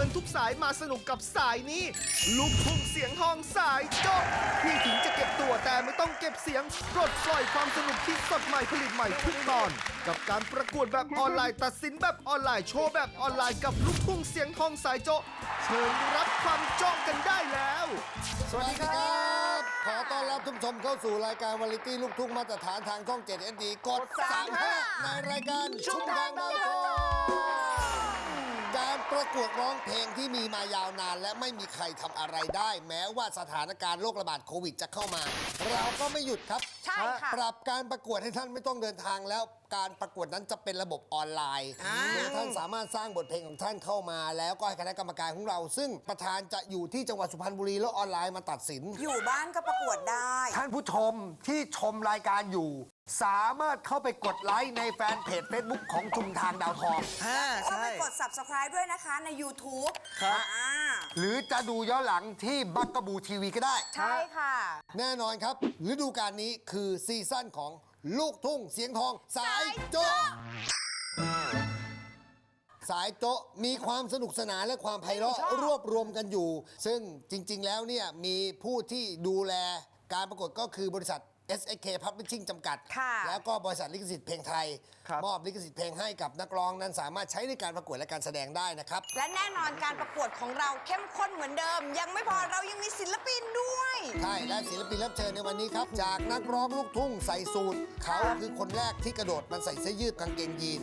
ายเปย์สายเฮขอเชิญทุกสายมาสนุกกับสายนี้ ลูกทุ่งเสียงทองสายโจ๊กที่ถึงจะเก็บตัวแต่ไม่ต้องเก็บเสียงปลดปล่อยความสนุกที่สดใหม่ผลิตใหม่ทุกตอน กับการประกวดแบบออนไลน์ตัดสินแบบออนไลน์โชว์แบบออนไลน์กับลูกทุ่งเสียงทองสายโจ๊กเชิญรับความโจ๊กกันได้แล้ว สวัสดีครับ ขอต้อนรับทุกชมเข้าสู่รายการวาไรตี้ลูกทุ่งมาตรฐานทางช่อง 7 SD กด 35 ในรายการชุมทางดาวทอง การประกวดร้องเพลงที่มีมายาวนาน และไม่มีใครทำอะไรได้ แม้ว่าสถานการณ์โรคระบาดโควิดจะเข้ามา เราก็ไม่หยุดครับ ใช่ค่ะปรับการประกวดให้ท่านไม่ต้องเดินทางแล้ว การประกวดนั้นจะเป็นระบบออนไลน์อ่า โดยท่านสามารถสร้างบทเพลงของท่านเข้ามา แล้วก็ให้คณะกรรมการของเรา ซึ่งประธานจะอยู่ที่จังหวัดสุพรรณบุรีแล้วออนไลน์มาตัดสิน อยู่บ้านก็ประกวดได้ ท่านผู้ชมที่ชมรายการอยู่ สามารถเข้าไปกดไลค์ในแฟนเพจ Facebook ของชุมทางดาวทองเข้าไปกด subscribe ด้วยนะคะใน YouTube ครับ อ่าหรือจะดูย้อนหลังที่บักกะบูทีวีก็ได้ ใช่ค่ะ แน่นอนครับ ฤดูกาลนี้คือซีซั่นของลูกทุ่งเสียงทองสายโจ๊ะสายโจ๊ะมีความสนุกสนานและความไพเราะรวบรวมกันอยู่ ซึ่งจริง ๆ แล้วเนี่ยมีผู้ที่ดูแลการประกวดก็คือบริษัท SSK Publishing จำกัด ค่ะแล้วก็บริษัทลิขสิทธิ์เพลงไทยมอบลิขสิทธิ์เพลงให้กับนักร้องนั้นสามารถใช้ในการประกวดและการแสดงได้นะครับ และแน่นอนการประกวดของเราเข้มข้นเหมือนเดิม ยังไม่พอเรายังมีศิลปินด้วย ใช่และศิลปินรับเชิญในวันนี้ครับ จากนักร้องลูกทุ่งใส่สูทเขาคือคนแรกที่กระโดดมันใส่เสื้อยืดกางเกงยีน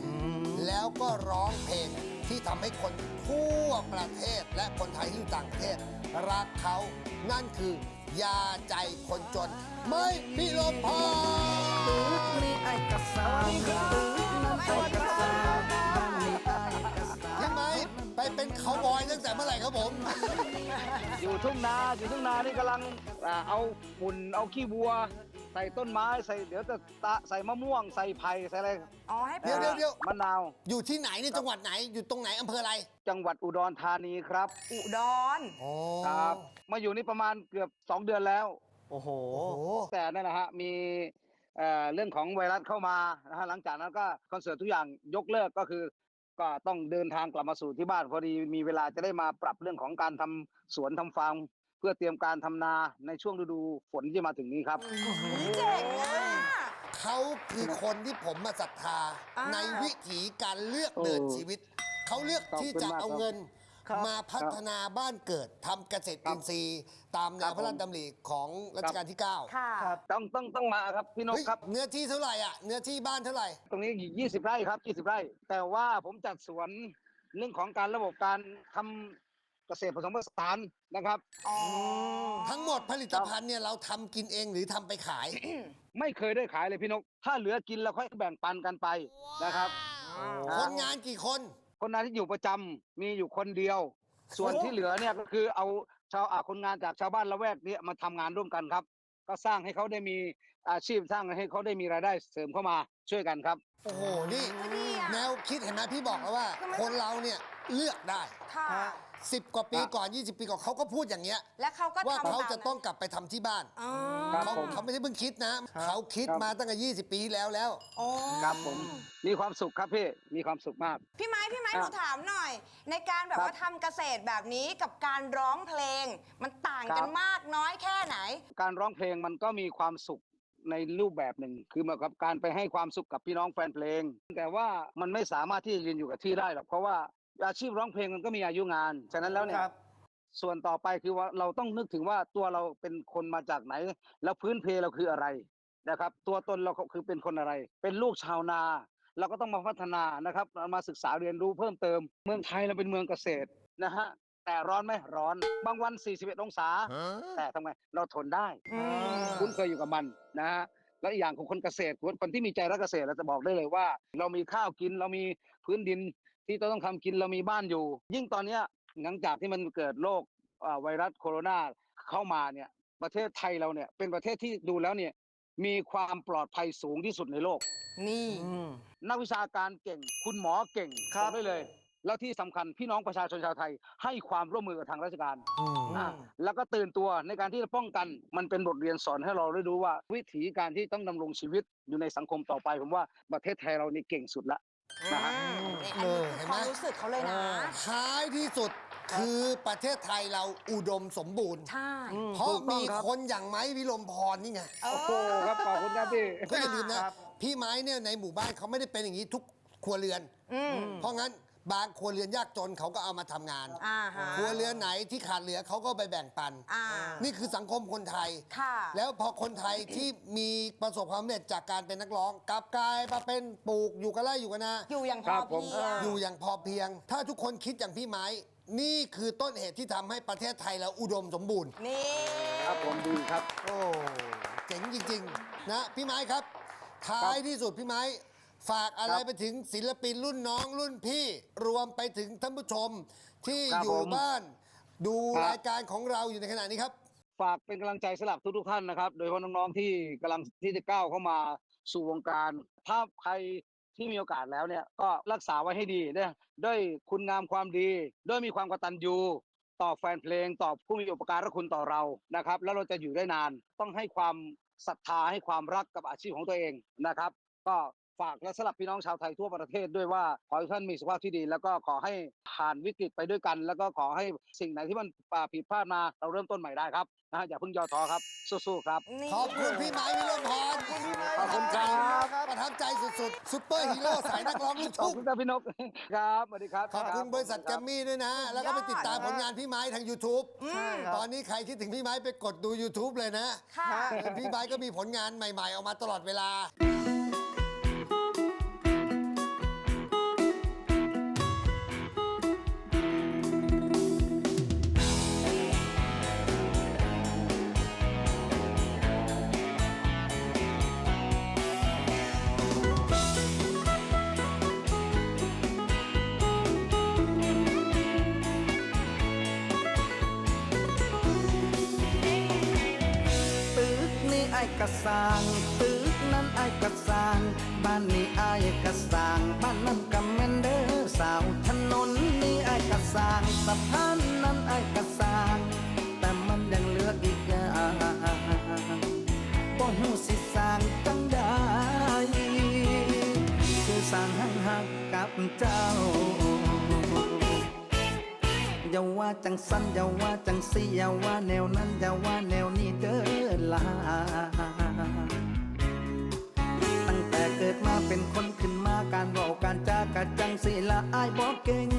แล้วก็ร้องเพลงที่ทำให้คนทั่วประเทศและคนไทยที่อยู่ต่างประเทศรักเขานั่นคือ ยาใจคนจน ไม่พิลมพรมีไอ้กระสานตึกน้ำไอ้กระสานบ้านมีไอ้กระสานยังไงไปเป็นเขาบอยตั้งแต่เมื่อไหร่ครับผม อยู่ทุ่งนาอยู่ทุ่งนานี่กำลังอ่าเอาหุ่นเอาขี้วัว ส่ต้นไม้ใส่เดี๋ยวจะตะใส่มะม่วงใส่ไผ่ใส่อะไรอ๋อให้เดี๋ยวเดี๋ยวเดี๋ยว มะนาวอยู่ที่ไหนในจังหวัดไหนอยู่ตรงไหนอำเภออะไรจังหวัดอุดรธานีครับอุดรโอ้ครับ มาอยู่นี่ประมาณเกือบ 2 เดือนแล้ว โอ้โหแต่นั่นแหละฮะมีเอ่อเรื่องของไวรัสเข้ามานะฮะหลังจากนั้นก็คอนเสิร์ตทุกอย่างยกเลิกก็คือ ก็ต้องเดินทางกลับมาสู่ที่บ้านพอดีมีเวลาจะได้มาปรับเรื่องของการทำสวนทำฟาร์ม เพื่อเตรียมการทำนาในช่วงฤดูฝนที่มาถึงนี้ครับ เจ๋งอะ เขาคือคนที่ผมมาศรัทธา อ่า ในวิถีการเลือกเดินโอ้ชีวิต เขาเลือกขอบที่คุณจะมากเอาครับเงิน ครับ มาพัฒนาบ้านเกิดทำเกษตรอินทรีย์ ตามแนครัวบพระราชดำริของรัชกาลที่ 9 ค่ะต้องต้องต้องมาครับพี่นกเฮ้ยครับ เนื้อที่เท่าไหร่อะ เนื้อที่บ้านเท่าไหร่ ตรงนี้20 ไร่ครับ 20 ไร่ แต่ว่าผมจัดสวนเรื่องของการระบบการทำ เกษตรผสมผสานนะครับอ๋อทั้งหมดผลิตภัณฑ์เนี่ยเราทำกินเองหรือทำไปขาย ไม่เคยได้ขายเลยพี่นก ถ้าเหลือกินเราค่อยแบ่งปันกันไปนะครับคนงานกี่คน คนงานที่อยู่ประจำมีอยู่คนเดียว ส่วนโอ้ ที่เหลือเนี่ยก็คือเอาชาวอาคนงานจากชาวบ้านละแวกเนี้มาทำงานร่วมกันครับ ก็สร้างให้เขาได้มีอาชีพสร้างให้เขาได้มีรายได้เสริมเข้ามาช่วยกันครับ โอ้โหนี่ดีอะแนวคิดเห็นไหมพี่บอกแล้วว่า คนเราเนี่ยเลือกได้ ค่ะ 10 กว่าปีก่อน 20 ปีก่อนเขาก็พูดอย่างเงี้ย และเขาก็ว่าทำเขาตมจะต้องกลับไปทำที่บ้านอ๋อครับเขาผม เขาไม่ได้เพิ่งคิดนะ เขาคิดครับมาตั้งแต่20 ปีที่แล้วแล้ว อ๋อครับผม มีความสุขครับพี่ มีความสุขมาก พี่ไม้พี่ไม้คหรับนูถามหน่อย ในการแบบครับว่าทำเกษตรแบบนี้กับการร้องเพลง มันต่างกันครับ มากน้อยแค่ไหน การร้องเพลงมันก็มีความสุขในรูปแบบหนึ่ง คือเหมือนกับการไปให้ความสุขกับพี่น้องแฟนเพลง แต่ว่ามันไม่สามารถที่จะยืนอยู่กับที่ได้หรอก เพราะว่า อาชีพร้องเพลงมันก็มีอายุงาน ฉะนั้นแล้วเนี่ยส่วนต่อไปคือว่าเราต้องนึกถึงว่าตัวเราเป็นคนมาจากไหน แล้วพื้นเพเราคืออะไรนะครับ ตัวตนเราคือเป็นคนอะไร เป็นลูกชาวนาเราก็ต้องมาพัฒนานะครับ มาศึกษาเรียนรู้เพิ่มเติม เมืองไทยเราเป็นเมืองเกษตรนะฮะแต่ร้อนไหมร้อนบางวัน 41 องศา แต่ทำไมเราทนได้คุ้นเคยอยู่กับมันนะฮะแล้วอีกอย่างของคนเกษตรคนคนที่มีใจรักเกษตรเราจะบอกได้เลยว่า เรามีข้าวกินเรามีพื้นดิน ที่เราต้องทำกินเรามีบ้านอยู่ ยิ่งตอนเนี้ยหลังจากที่มันเกิดโรคอ่าไวรัสโคโรนาเข้ามาเนี่ย ประเทศไทยเราเนี่ย เป็นประเทศที่ดูแล้วเนี่ย มีความปลอดภัยสูงที่สุดในโลก นี่นักวิชาการเก่ง คุณหมอเก่งครับอกได้เลย แล้วที่สำคัญพี่น้องประชาชนชาวไทย ให้ความร่วมมือกับทางราชการอ่าแล้วก็ตื่นตัวในการที่จะป้องกันมันเป็นบทเรียนสอนให้เราได้รู้ว่า วิถีการที่ต้องดำรงชีวิตอยู่ในสังคมต่อไป ผมว่าประเทศไทยเรานี่เก่งสุดละ นะฮะอืมนี่อันเอนี้อคือเห็นคไหมวามรู้สึกเขาเลยนะ ท้ายที่สุดคือประเทศไทยเราอุดมสมบูรณ์ ใช่ เพราะถูกต้องมีครับคนอย่างไม้พิรมพรนี่ไงเออโอ้โหครับขอบคุณครับพี่ ก็อย่าลืมนะ พี่ไม้เนี่ยในหมู่บ้านเขาไม่ได้เป็นอย่างนี้ทุกครัวเรือนอืมเพราะงั้น บางครัวเรือนยากจนเขาก็เอามาทำงาน อ่าฮะ ครัวเรือนไหนที่ขาดเหลือเขาก็ไปแบ่งปัน อ่า นี่คือสังคมคนไทย ค่ะแล้วพอคนไทยที่มีประสบความสำเร็จจากการเป็นนักร้อง กลับกลายมาเป็นปลูกอยู่กับไร่อยู่กับนาอยู่อย่างพครัอบผม เพียง อยู่อย่างพอเพียง ถ้าทุกคนคิดอย่างพี่ไม้ นี่คือต้นเหตุที่ทำให้ประเทศไทยเราอุดมสมบูรณ์ นี่ ครับผมดีครับ โอ้ เจ๋งจริง ๆ นะ พี่ไม้ครับ ท้ายที่สุดพี่ไม้ ฝากอะไรครับไปถึงศิลปินรุ่นน้องรุ่นพี่รวมไปถึงท่านผู้ชมที่ครับอยู่ผม บ้าน ดูครับรายการของเราอยู่ในขณะนี้ครับ ฝากเป็นกำลังใจสำหรับทุกๆท่านนะครับ โดยเฉพาะน้องๆที่กำลังที่จะก้าวเข้ามาสู่วงการ ถ้าใครที่มีโอกาสแล้วเนี่ย ก็รักษาไว้ให้ดีเนี่ยด้วยคุณงามความดี ด้วยมีความกตัญญูต่อแฟนเพลงต่อผู้มีอุปการะคุณต่อเรานะครับ แล้วเราจะอยู่ได้นาน ต้องให้ความศรัทธาให้ความรักกับอาชีพของตัวเองนะครับ ก็ ฝากและสำหรับพี่น้องชาวไทยทั่วประเทศด้วยว่า ขอให้ท่านมีสุขภาพที่ดี แล้วก็ขอให้ผ่านวิกฤตไปด้วยกัน แล้วก็ขอให้สิ่งไหนที่มันอ่าผิดพลาดมาเราเริ่มต้นใหม่ได้ครับนะฮะอย่าเพิ่งย่อท้อครับ สู้ๆครับนี่ขอบคุณพี่ไม้พิรมพรขอบคุณครับประทับใจสุดๆซุปเปอร์ฮีโร่สายนักร้องลูกขอบทุ่งคุณครับพี่นกครับสวัสดีครับ ขอบคุณบริษัทแกรมมี่ด้วยนะ แล้วก็ไปติดตามผลงานพี่ไม้ทาง YouTube ใช่ครับตอนนี้ใครคิดถึงพี่ไม้ไปกดดู YouTube เลยนะค่ะพี่ไม้ก็มีผลงานใหม่ ๆ ออกมาตลอดเวลาานนี่ไอ้กระสร้างบ้านนั้นกำแมนเดอร์สาวถนนนี่ไอ้กระสร้างสะพานนั้นไอ้กระสร้าง แต่มันยังเหลืออีกอย่างบ่หูสิสร้างจังได้คือสร้างหักหักกับเจ้าอย่าว่าจังสั้นอย่าว่าจังสีอย่าว่าแนวนั้นอย่าว่าแนวนี้เด้อลา ดมาเป็นคนขึ้นมาการบอกการจากะจังสีละอายบอกเก่ง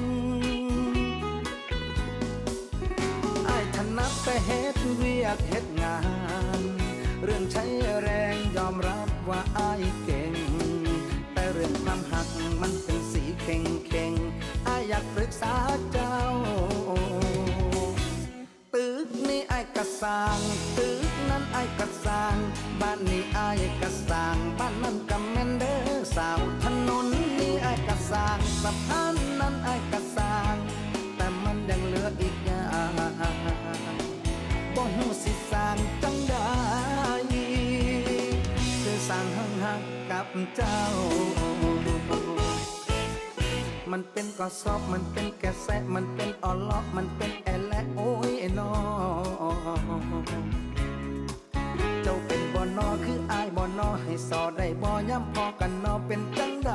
อายถนัดแต่เฮ็ดเวียกเฮ็ดงาน เรื่องใช้แรงยอมรับว่าอายเก่ง แต่เรื่องความหักมันเป็นสีเข่งเข่งอายอยากปรึกษาเจ้า ตึกนี่ไอ้กระสางตึกนั้นไอ้กระสางบ้านนี่ไอ้กระสางบ้านนั้น สาวถนนนี่ไอ้กระสางสะพานนั้นไอ้กระสางแต่มันยังเหลืออีกอย่างบ่หูสิสางจังได้คือสางหังหักกับเจ้า มันเป็นกอสอบมันเป็นแกะแสะมันเป็นออลล็อกมันเป็นแอลและโอ้ยนอเจ้าเป็ นอคืออายบ่อนอให้สอได้บ่ย้ำพอกันนอเป็นจังใด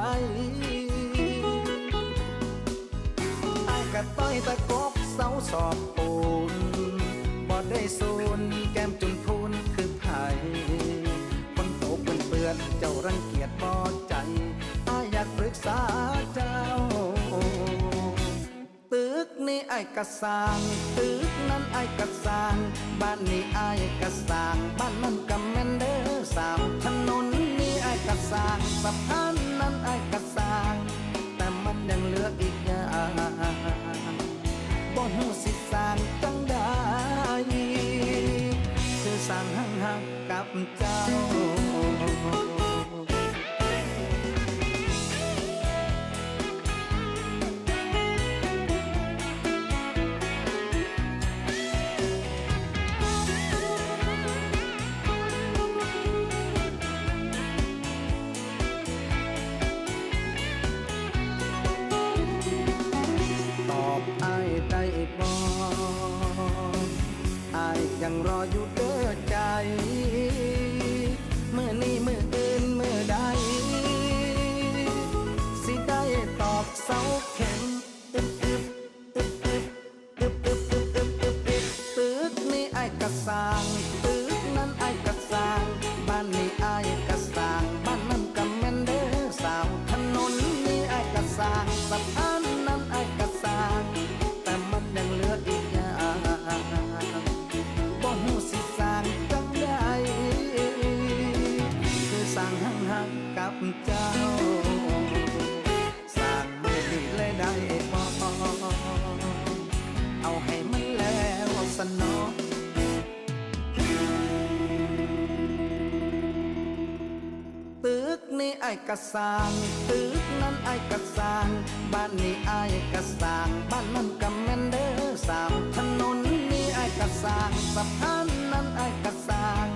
อายกะต้อยตะกบเสาสอบปูนบ่ได้สูนแก้มจุนพูนคือไผ่คนโตเป็นเปื้อนเจ้ารังเกียจบ่ใจอายอยากปรึกษาเจ้า อ้กระสางตึกนั้นไอ้กระสางบ้านนี้ไอ้กระสางบ้านนั้นกำแมนเดอร์สามถนนนี้ไอ้กระสางสะพานนั้นไอ้กระสางแต่มันยังเหลืออีกอย่างบ่หูสิสาง ตึกนี่ไอ้กระสางตึกนั้นไอ้กระสางบ้านนี่ไอ้กระสางบ้านนั้นก็แมนเดอร์สามถนนนี่ไอ้กระสางสะพานนั้นไอ้กระสาง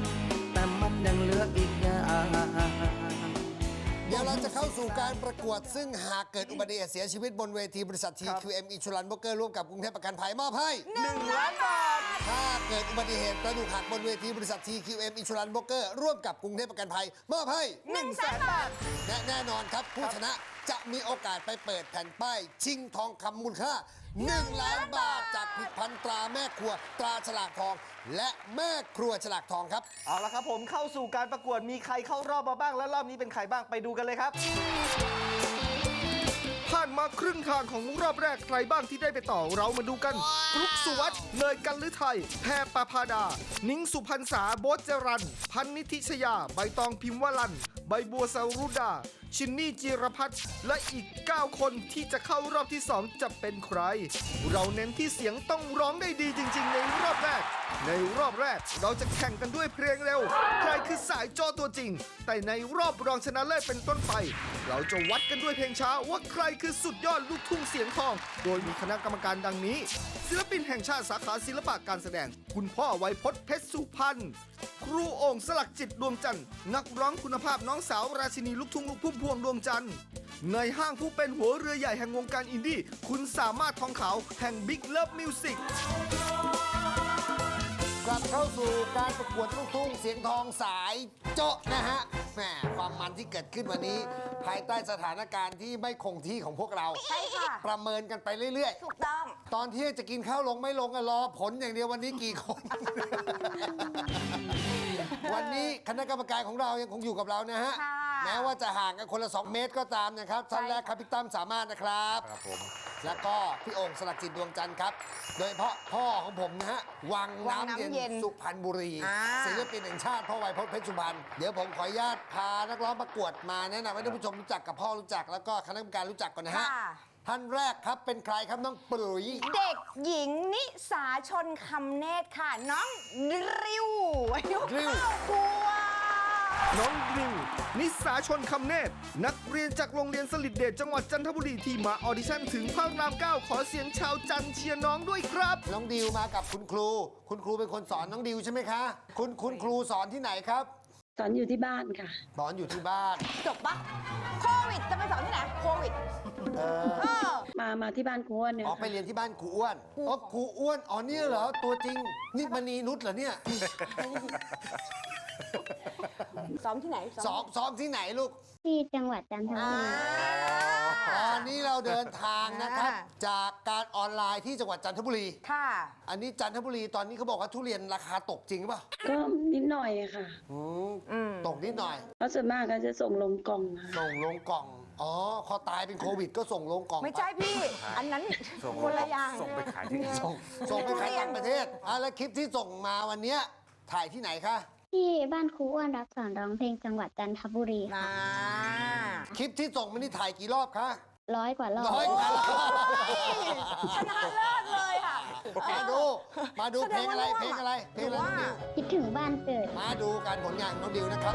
เดี๋ยวเราจะเข้าสู่การประกวด ซึ่งหากเกิดอุบัติเหตุเสียชีวิตบนเวทีบริษัท TQM Insurance Broker ร่วมกับกรุงเทพประกันภัยมอบให้หนึ่งล้านบาท ถ้าเกิดอุบัติเหตุกระดูกหักบนเวทีบริษัท TQM Insurance Broker ร่วมกับกรุงเทพประกันภัยมอบให้หนึ่งแสนบาท และแน่นอนครับผู้ชนะ จะมีโอกาสไปเปิดแผ่นป้าย ชิงทองคำมูลค่า 1 ล้านบาทจากผลิตภัณฑ์ตราแม่ครัวตราฉลากทอง และแม่ครัวฉลากทองครับ เอาละครับผมเข้าสู่การประกวดมีใครเข้ารอบมาบ้าง และรอบนี้เป็นใครบ้างไปดูกันเลยครับ มาครึ่งทางของรอบแรกใครบ้างที่ได้ไปต่อเรามาดูกันฟลุกสุวัสด์เนยกันลือไทยแพรปภาดา นิ้งสุพรรษาโบทจรัน พันนิธิชยา ใบตองพิมพ์วลัน ใบบัวสารุดา ชินนี่จิรพัฒน์และอีก 9 คนที่จะเข้ารอบที่ 2 จะเป็นใคร เราเน้นที่เสียงต้องร้องได้ดีจริง ๆ ในรอบแรก ในรอบแรกเราจะแข่งกันด้วยเพลงเร็ว ใครคือสายจอตัวจริง แต่ในรอบรองชนะเลิศเป็นต้นไป เราจะวัดกันด้วยเพลงช้าว่าใครคือสุดยอดลูกทุ่งเสียงทอง โดยมีคณะกรรมการดังนี้ ศิลปินแห่งชาติสาขาศิลปะการแสดง คุณพ่อไวยพจน์เพชรสุพรรณครูโอ่งสลักจิตดวงจันทร์นักร้องคุณภาพน้องสาวราชินีลูกทุ่งลูกพุ่มพวงดวงจันทร์ในห้างผู้เป็นหัวเรือใหญ่แห่งวงการอินดี้คุณสามารถทองขาวแห่ง Big Love Music กลับเข้าสู่การประกวดลูกทุ่งเสียงทองสายโจ๊ะนะฮะแหมความมันที่เกิดขึ้นวันนี้ ภายใต้สถานการณ์ที่ไม่คงที่ของพวกเรา ใช่ค่ะ ประเมินกันไปเรื่อย ถูกต้อง ๆ ตอนที่จะกินข้าวลงไม่ลงอะรอผลอย่างเดียววันนี้กี่คน วันนี้คณะกรรมการของเรายังคงอยู่กับเรานะฮะ ค่ะแม้ว่าจะห่างกันคนละ 2 เมตรก็ตามนะครับท่านแรกครับพี่ตั้มสามารถนะครับ ครับผม แล้วก็พี่โองค์สลักจิตดวงจันทร์ครับ โดยเฉพาะพ่อของผมนะฮะ วังวังน้ำน้ำเย็เย็นนสุพรรณบุรีอ่า ศิลปินแห่งชาติพ่อไวยพจน์เพชรสุพรรณเดี๋ยวผมขออนุญาตพานักร้องประกวดมาแนะนำให้ท่านผู้ชมรู้จักกับพ่อรู้จัก แล้วก็คณะกรรมการรู้จักก่อนนะฮะค่ะ ท่านแรกครับเป็นใครครับน้องปุ๋ย เด็กหญิงนิสาชนคำเนตรค่ะ น้องริวอายุริวเก้าขวบ น้องริวนิสาชนคำเนตรนักเรียนจากโรงเรียนสลิดเดชจังหวัดจันทบุรีที่มาออดิชั่นถึงพระรามเก้าขอเสียงชาวจันทร์เชียร์น้องด้วยครับ น้องดิวมากับคุณครู คุณครูเป็นคนสอนน้องดิวใช่ไหมคะ คุณคุณครูสอนที่ไหนครับ สอนอยู่ที่บ้านค่ะ สอนอยู่ที่บ้าน จบปะโควิดจะไปสอนที่ไหนโควิดเออเออมามาที่บ้านครูอ้วนเนี่ยอ๋อไปค่ะเรียนที่บ้านครูอ้วนอ๋อครูอ้วนอ๋อเนี่ยเหรอตัวจริงนี่มณีนุชเหรอเนี่ย ซ้อมที่ไหนซ้อมซ้อมที่ไหนลูก ที่จังหวัดจันทบุอ่า รีตอนนี้เราเดินทางนะครับ อ่า จากการออนไลน์ที่จังหวัดจันทบุรี ค่ะ อันนี้จันทบุรีตอนนี้เขาบอกว่าทุเรียนราคาตกจริงป่ะก็นิดหน่อยอะค่ะ อืมอืม ตกนิดหน่อย เพราะส่วนมากก็จะส่งลงกล่องค่ะส่งลงกล่อง อ๋อคอตายเป็นโควิดก็ส่งลงกล่องไม่ใช่พี่ อันนั้นส่งคนละอย่างส่งไปขายที่ส่งส่งไปขายต่างประเทศอะแล้วคลิปที่ส่งมาวันเนี้ยถ่ายที่ไหนคะ ที่บ้านครูอ้วนรับสอนร้องเพลงจังหวัดจันทบุรีนะค่ะคลิปที่ส่งมานี่ถ่ายกี่รอบคะร้อยกว่ารอบร้อยกว่ารอบชนะเลิศเลยค่ะ มาดู มาดูแสเพดลงงว่าอะไรร่วมเพลงอะไร เพลงอะไรหรือว่าน้องดิวคิดถึงบ้านเกิด มาดูการผลงานของน้องดิวนะครับ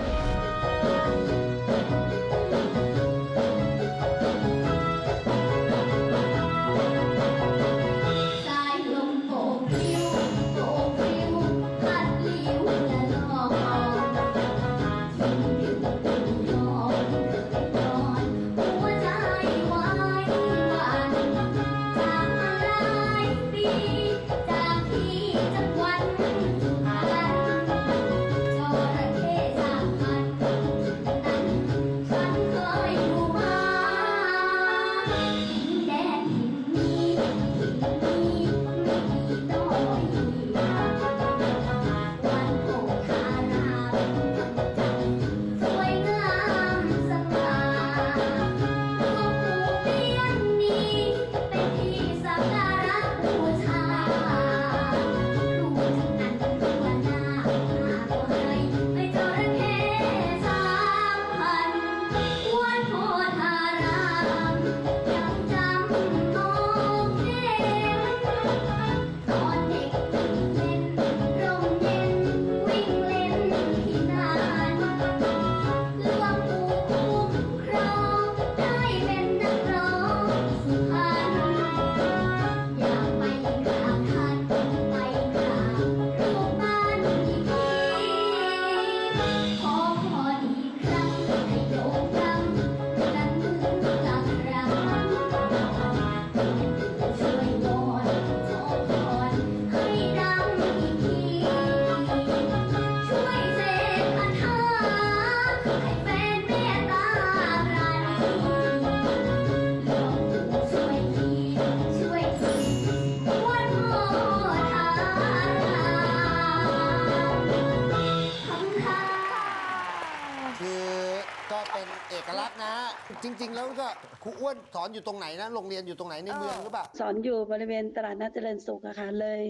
ครูอ้วนสอนอยู่ตรงไหนนะโรงเรียนอยู่ตรงไหนในเมืองหรือเปล่าสอนอยู่บริเวณตลาดนัดเจริญสุขอะค่ะเลย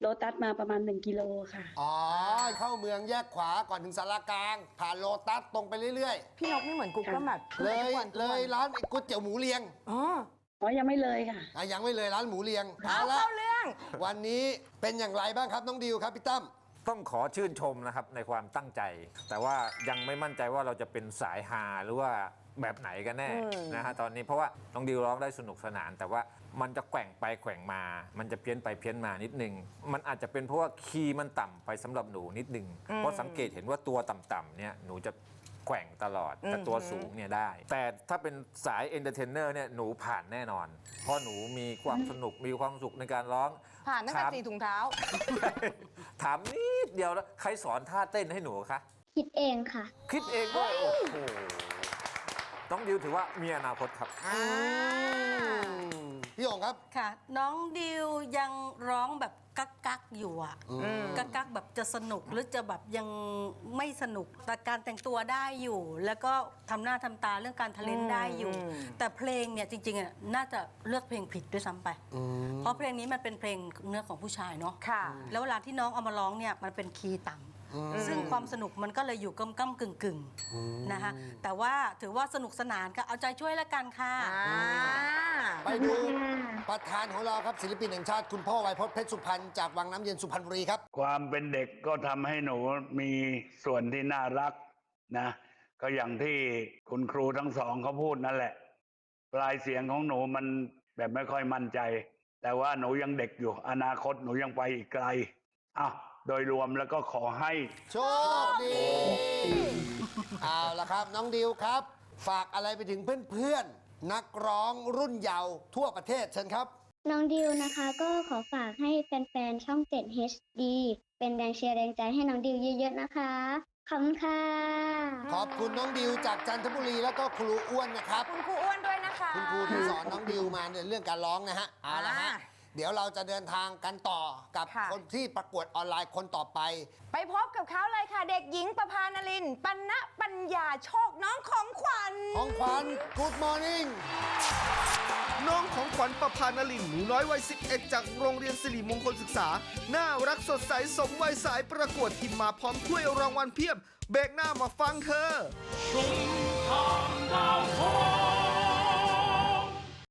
โลตัสมาประมาณ 1 กิโลค่ะ อ๋อเข้าเมืองแยกขวาก่อนถึงสารากลางผ่านโลตัสตรงไปเรื่อย พี่นกนี่เหมือนกุ๊กก็แบบๆ เลยทุกวันทุกเลวันยร้านไอ้ก๋วยเตี๋ยวหมูเรียงอ๋ออ๋อยังไม่เลยค่ะ อะยังไม่เลยร้านหมูเรียงเอาเอาละเข้าเรื่อง วันนี้เป็นอย่างไรบ้างครับน้องดิวครับพี่ตั้ม ต้องขอชื่นชมนะครับในความตั้งใจ แต่ว่ายังไม่มั่นใจว่าเราจะเป็นสายฮาหรือว่า แบบไหนกันแน่อืมนะฮะตอนนี้เพราะว่าน้องดิวร้องได้สนุกสนาน แต่ว่ามันจะแกว่งไปแกว่งมา มันจะเพี้ยนไปเพี้ยนมานิดนึง มันอาจจะเป็นเพราะว่าคีย์มันต่ำไปสำหรับหนูนิดนึงเพราะสังเกตเห็นว่าตัวต่ำๆเนี่ยหนูจะแกว่งตลอดแต่ตัวสูงเนี่ยได้ แต่ถ้าเป็นสายเอนเตอร์เทนเนอร์เนี่ยหนูผ่านแน่นอน เพราะหนูมีความสนุกมีความสุขในการร้อง ผ่านตั้งแต่ถามสี่ถุงเท้า ถามนิดเดียวแล้วใครสอนท่าเต้นให้หนูคะ คิดเองค่ะ คิดเองด้วยโอ้โห ต้องดิวถือว่ามีอนาคตครับ พี่องค์ครับ ค่ะ น้องดิวยังร้องแบบกักกักๆอยู่อะอืมกักกักๆแบบจะสนุกหรือจะแบบยังไม่สนุกแต่การแต่งตัวได้อยู่ แล้วก็ทำหน้าทำตาเรื่องการทะเลนได้อยู่อืมแต่เพลงเนี่ยจริงๆอะน่าจะเลือกเพลงผิดด้วยซ้ำไป เพราะเพลงนี้มันเป็นเพลงเนื้อของผู้ชายเนาะค่ะ แล้วเวลาที่น้องเอามาร้องเนี่ยมันเป็นคีย์ต่ำ ซึ่งความสนุกมันก็เลยอยู่กำกำกึ่งกึ่งๆนะคะแต่ว่าถือว่าสนุกสนานก็เอาใจช่วยแล้วกันค่ะอ่าไปดูประธานของเราครับศิลปินแห่งชาติคุณพ่อไวยพจน์เพชรสุพรรณจากวังน้ำเย็นสุพรรณบุรีครับ ความเป็นเด็กก็ทำให้หนูมีส่วนที่น่ารักนะ ก็อย่างที่คุณครูทั้งสองเขาพูดนั่นแหละ ปลายเสียงของหนูมันแบบไม่ค่อยมั่นใจ แต่ว่าหนูยังเด็กอยู่ อนาคตหนูยังไปอีกไกลอะ โดยรวมแล้วก็ขอให้ โชคดี เอาละครับ น้องดิวครับ ฝากอะไรไปถึงเพื่อนๆ นักร้องรุ่นเยาว์ทั่วประเทศเชิญครับ น้องดิวนะคะก็ขอฝากให้แฟนๆ ช่อง 7 HD เป็นแรงเชียร์แรงใจให้น้องดิวเยอะๆนะคะ ขอบคุณค่ะ ขอบคุณน้องดิวจากจันทบุรีแล้วก็ครูอ้วนนะครับ คุณครูอ้วนด้วยนะคะ คุณครูที่สอนน้องดิวมาเนี่ยเรื่องการร้องนะฮะ เอาละฮะ อ่า เดี๋ยวเราจะเดินทางกันต่อกับค่ะ คนที่ประกวดออนไลน์คนต่อไป ไปพบกับเขาเลยค่ะเด็กหญิงประพานลิน ปัณณปัญญาโชคน้องของขวัญ ของขวัญ Good Morning น้องของขวัญประพานลินหนูน้อยวัย 11 จากโรงเรียนสิริมงคลศึกษา น่ารักสดใสสมวัยสายประกวดทีมมาพร้อมถ้วยรางวัลเพียบ เบรกหน้ามาฟังเธอทางดาวทอง